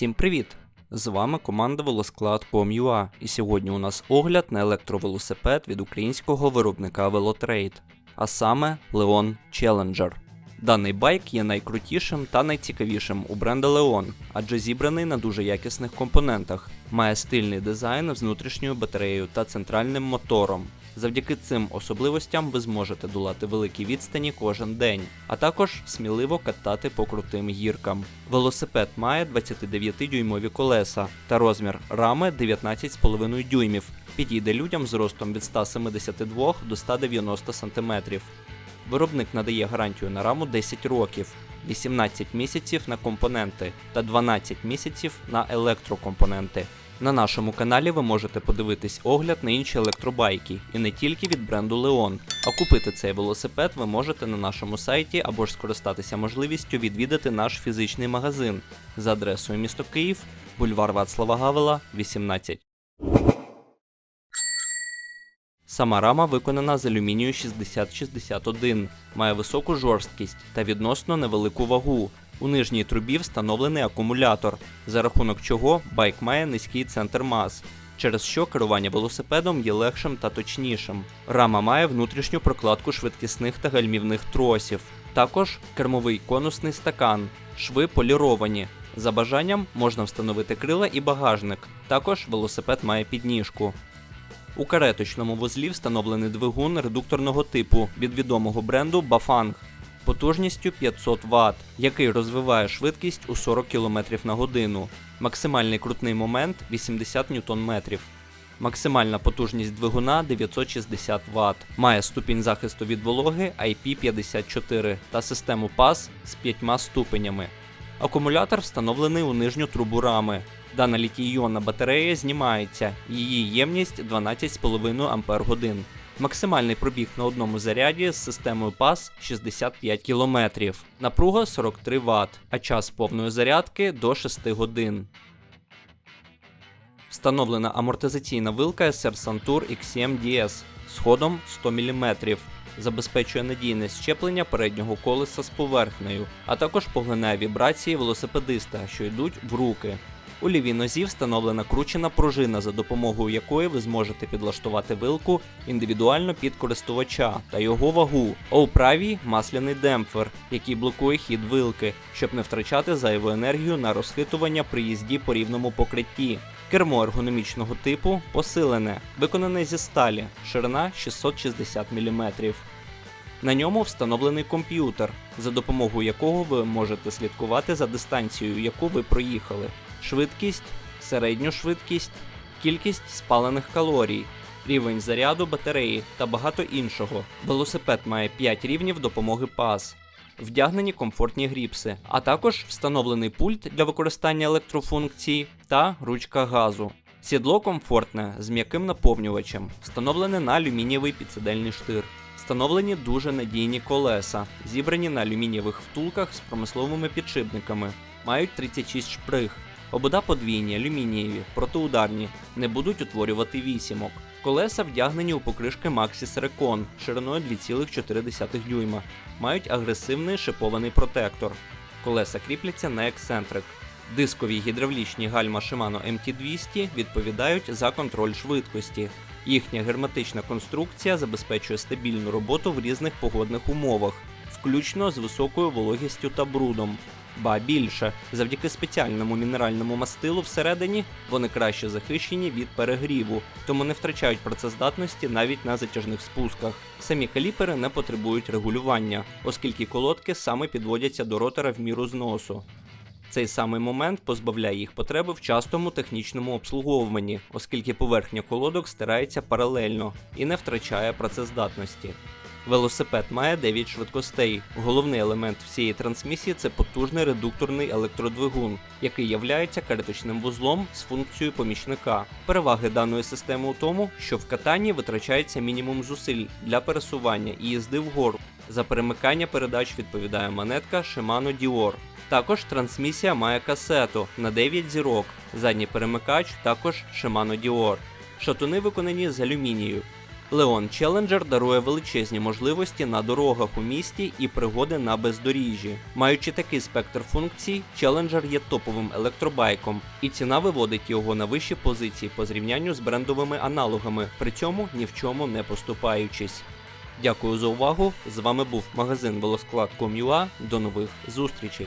Всім привіт! З вами команда Велосклад.com.ua і сьогодні у нас огляд на електровелосипед від українського виробника Velotrade, а саме Leon Challenger. Даний байк є найкрутішим та найцікавішим у бренда Leon, адже зібраний на дуже якісних компонентах, має стильний дизайн з внутрішньою батареєю та центральним мотором. Завдяки цим особливостям ви зможете долати великі відстані кожен день, а також сміливо катати по крутим гіркам. Велосипед має 29-дюймові колеса та розмір рами 19,5 дюймів. Підійде людям з ростом від 172 до 190 см. Виробник надає гарантію на раму 10 років, 18 місяців на компоненти та 12 місяців на електрокомпоненти. На нашому каналі ви можете подивитись огляд на інші електробайки і не тільки від бренду Leon. А купити цей велосипед ви можете на нашому сайті або ж скористатися можливістю відвідати наш фізичний магазин за адресою місто Київ, бульвар Вацлава Гавела, 18. Сама рама виконана з алюмінію 6061, має високу жорсткість та відносно невелику вагу. У нижній трубі встановлений акумулятор, за рахунок чого байк має низький центр мас, через що керування велосипедом є легшим та точнішим. Рама має внутрішню прокладку швидкісних та гальмівних тросів, також кермовий конусний стакан, шви поліровані. За бажанням можна встановити крила і багажник. Також велосипед має підніжку. У кареточному вузлі встановлений двигун редукторного типу від відомого бренду Bafang потужністю 500 Вт, який розвиває швидкість у 40 км на годину. Максимальний крутний момент 80 Нм. Максимальна потужність двигуна 960 Вт. Має ступінь захисту від вологи IP54 та систему PAS з 5 ступенями. Акумулятор встановлений у нижню трубу рами. Дана літій-іонна батарея знімається, її ємність 12,5 Ах. Максимальний пробіг на одному заряді з системою PAS 65 км, напруга 43 Вт, а час повної зарядки до 6 годин. Встановлена амортизаційна вилка SR Santur XM DS з ходом 100 мм. Забезпечує надійне щеплення переднього колеса з поверхнею, а також поглинає вібрації велосипедиста, що йдуть в руки. У лівій нозі встановлена кручена пружина, за допомогою якої ви зможете підлаштувати вилку індивідуально під користувача та його вагу, а у правій масляний демпфер, який блокує хід вилки, щоб не втрачати зайву енергію на розхитування при їзді по рівному покритті. Кермо ергономічного типу посилене, виконане зі сталі, ширина 660 мм. На ньому встановлений комп'ютер, за допомогою якого ви можете слідкувати за дистанцією, яку ви проїхали, швидкість, середню швидкість, кількість спалених калорій, рівень заряду батареї та багато іншого. Велосипед має 5 рівнів допомоги PAS, вдягнені комфортні гріпси, а також встановлений пульт для використання електрофункцій та ручка газу. Сідло комфортне з м'яким наповнювачем, встановлене на алюмінієвий підсидельний штир. Встановлені дуже надійні колеса, зібрані на алюмінієвих втулках з промисловими підшипниками, мають 36 шприг. Обода подвійні, алюмінієві, протиударні, не будуть утворювати вісімок. Колеса вдягнені у покришки Maxxis Recon шириною 2,4 дюйма, мають агресивний шипований протектор. Колеса кріпляться на ексцентрик. Дискові гідравлічні гальма Shimano MT200 відповідають за контроль швидкості. Їхня герметична конструкція забезпечує стабільну роботу в різних погодних умовах, включно з високою вологістю та брудом. Ба більше, завдяки спеціальному мінеральному мастилу всередині вони краще захищені від перегріву, тому не втрачають працездатності навіть на затяжних спусках. Самі каліпери не потребують регулювання, оскільки колодки саме підводяться до ротора в міру зносу. Цей самий момент позбавляє їх потреби в частому технічному обслуговуванні, оскільки поверхня колодок стирається паралельно і не втрачає працездатності. Велосипед має 9 швидкостей. Головний елемент всієї трансмісії це потужний редукторний електродвигун, який являється кареточним вузлом з функцією помічника. Переваги даної системи у тому, що в катанні витрачається мінімум зусиль для пересування і їзди вгору. За перемикання передач відповідає монетка Shimano Dior. Також трансмісія має касету на 9 зірок. Задній перемикач також Shimano Dior. Шатуни виконані з алюмінію. Leon Challenger дарує величезні можливості на дорогах у місті і пригоди на бездоріжжі. Маючи такий спектр функцій, Challenger є топовим електробайком, і ціна виводить його на вищі позиції по зрівнянню з брендовими аналогами, при цьому ні в чому не поступаючись. Дякую за увагу. З вами був магазин велосклад.com.ua. До нових зустрічей.